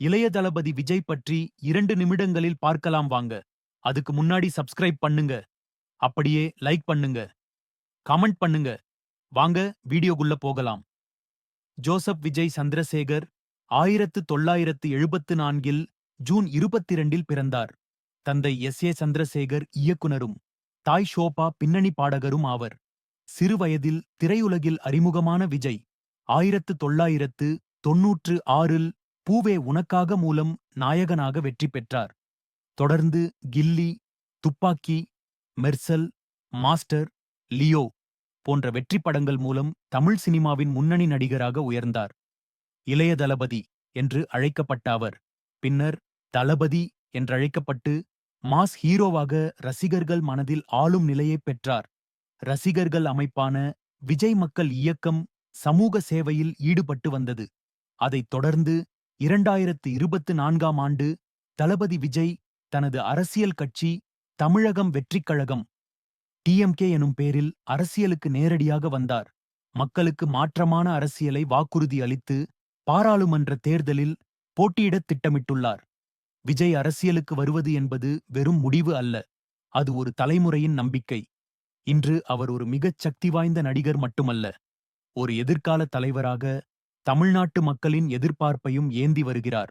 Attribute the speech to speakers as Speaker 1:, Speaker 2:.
Speaker 1: இளைய தளபதி விஜய் பற்றி இரண்டு நிமிடங்களில் பார்க்கலாம் வாங்க. அதுக்கு முன்னாடி சப்ஸ்கிரைப் பண்ணுங்க. அப்படியே லைக் பண்ணுங்க. கமெண்ட் பண்ணுங்க. வாங்க வீடியோக்குள்ள போகலாம். ஜோசப் விஜய் சந்திரசேகர் ஆயிரத்து தொள்ளாயிரத்து எழுபத்து நான்கில் ஜூன் இருபத்திரண்டில் பிறந்தார். தந்தை எஸ். ஏ. சந்திரசேகர் இயக்குனரும் தாய் ஷோபா பின்னணி பாடகரும் ஆவர். சிறுவயதில் திரையுலகில் அறிமுகமான விஜய் ஆயிரத்து தொள்ளாயிரத்து தொன்னூற்று ஆறில் பூவே உனக்காக மூலம் நாயகனாக வெற்றி பெற்றார். தொடர்ந்து கில்லி துப்பாக்கி மெர்சல் மாஸ்டர் லியோ போன்ற வெற்றி படங்கள் மூலம் தமிழ் சினிமாவின் முன்னணி நடிகராக உயர்ந்தார். இளைய தளபதி என்று அழைக்கப்பட்ட அவர் பின்னர் தளபதி என்றழைக்கப்பட்டு மாஸ் ஹீரோவாக ரசிகர்கள் மனதில் ஆளும் நிலையைப் பெற்றார். ரசிகர்கள் அமைப்பான விஜய் மக்கள் இயக்கம் சமூக சேவையில் ஈடுபட்டு வந்தது. அதைத் தொடர்ந்து இரண்டாயிரத்து இருபத்து நான்காம் ஆண்டு தளபதி விஜய் தனது அரசியல் கட்சி தமிழகம் வெற்றிக் கழகம் டிஎம்கே எனும் பேரில் அரசியலுக்கு நேரடியாக வந்தார். மக்களுக்கு மாற்றமான அரசியலை வாக்குறுதி அளித்து பாராளுமன்ற தேர்தலில் போட்டியிடத் திட்டமிட்டுள்ளார். விஜய் அரசியலுக்கு வருவது என்பது வெறும் முடிவு அல்ல அது ஒரு தலைமுறையின் நம்பிக்கை. இன்று அவர் ஒரு மிகச் சக்தி வாய்ந்த நடிகர் மட்டுமல்ல ஒரு எதிர்கால தலைவராக தமிழ்நாட்டு மக்களின் எதிர்பார்ப்பையும் ஏந்தி வருகிறார்.